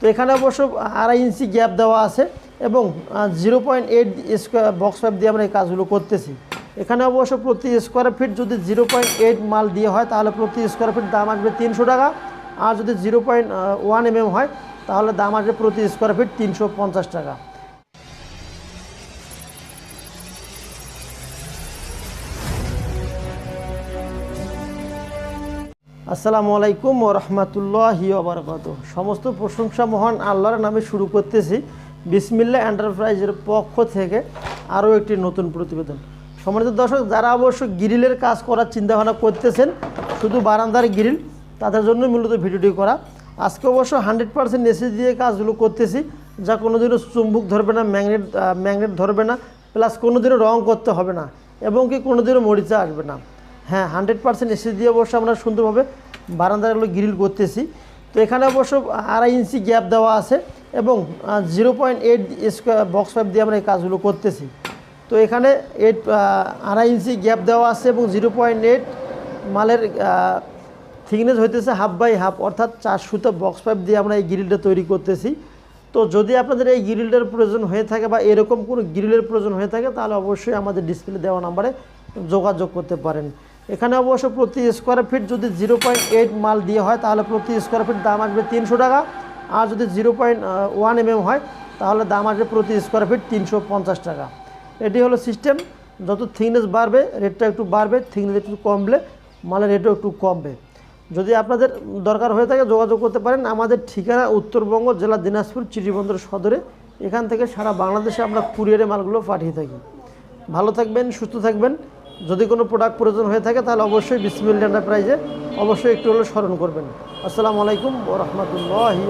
তো এখানে অবশ্য আড়াই ইঞ্চি গ্যাপ দেওয়া আছে এবং zero point eight square box pipe দিয়ে আমরা এই কাজগুলো করতেছি। এখানে অবশ্য প্রতি স্কোয়ার ফিট যদি জিরো পয়েন্ট এইট মাল দিয়ে হয়, তাহলে প্রতি স্কোয়ার ফিট দাম আসবে তিনশো টাকা। আর যদি জিরো পয়েন্ট ওয়ান এম হয়, তাহলে দাম আসবে প্রতি স্কোয়ার ফিট তিনশো পঞ্চাশ টাকা। আসসালামু আলাইকুম ও রহমতুল্লাহি ওবরাকাত সমস্ত প্রশংসা মহান আল্লাহর নামে শুরু করতেছি বিসমিল্লা এন্টারপ্রাইজের পক্ষ থেকে আরও একটি নতুন প্রতিবেদন। সম্মানিত দর্শক, যারা অবশ্য গ্রিলের কাজ করার চিন্তাভাবনা করতেছেন, শুধু বারান্দার গ্রিল, তাদের জন্য মূলত ভিডিওটি করা। আজকে অবশ্য হান্ড্রেড পার্সেন্ট এসি দিয়ে কাজগুলো করতেছি, যা কোনোদিনও চুম্বুক ধরবে না, ম্যাগনেট ম্যাগনেট ধরবে না, প্লাস কোনোদিনও রং করতে হবে না, এবং কি কোনোদিনও মরিচা আসবে না। হ্যাঁ হান্ড্রেড পার্সেন্ট এসি দিয়ে অবশ্য আমরা সুন্দরভাবে বারান্দাগুলো গ্রিল করতেছি। তো এখানে অবশ্য আড়াই ইঞ্চি গ্যাপ দেওয়া আছে এবং zero point eight square box pipe দিয়ে আমরা এই কাজগুলো করতেছি। তো এখানে এইট আড়াই ইঞ্চি গ্যাপ দেওয়া আছে এবং জিরো পয়েন্ট এইট মালের থিকনেস হইতেছে হাফ বাই হাফ অর্থাৎ চার সুতো বক্স পাইপ দিয়ে আমরা এই গ্রিলটা তৈরি করতেছি। তো যদি আপনাদের এই গ্রিলটার প্রয়োজন হয়ে থাকে বা এরকম কোনো গ্রিলের প্রয়োজন হয়ে থাকে, তাহলে অবশ্যই আমাদের ডিসপ্লে দেওয়া নাম্বারে যোগাযোগ করতে পারেন। এখানে অবশ্য প্রতি স্কোয়ার ফিট যদি জিরো পয়েন্ট এইট মাল দিয়ে হয়, তাহলে প্রতি স্কোয়ার ফিট দাম আসবে তিনশো টাকা। আর যদি জিরো পয়েন্ট ওয়ান এম হয়, তাহলে দাম আসবে প্রতি স্কোয়ার ফিট তিনশো পঞ্চাশ টাকা। এটি হলো সিস্টেম যত থিকনেস বাড়বে রেটটা একটু বাড়বে থিকনেস একটু কমলে মালের রেটও একটু কমবে। যদি আপনাদের দরকার হয়ে থাকে, যোগাযোগ করতে পারেন। আমাদের ঠিকানা উত্তরবঙ্গ, জেলা দিনাজপুর, চিঠিবন্দর সদরে। এখান থেকে সারা বাংলাদেশে আমরা কুরিয়ারে মালগুলো পাঠিয়ে থাকি। ভালো থাকবেন, সুস্থ থাকবেন। যদি কোনো প্রোডাক্ট প্রয়োজন হয়ে থাকে, তাহলে অবশ্যই বিসমিল এন্টারপ্রাইজে অবশ্যই একটু হলে স্মরণ করবেন। আসসালামু আলাইকুম ও রহমতুল্লাহি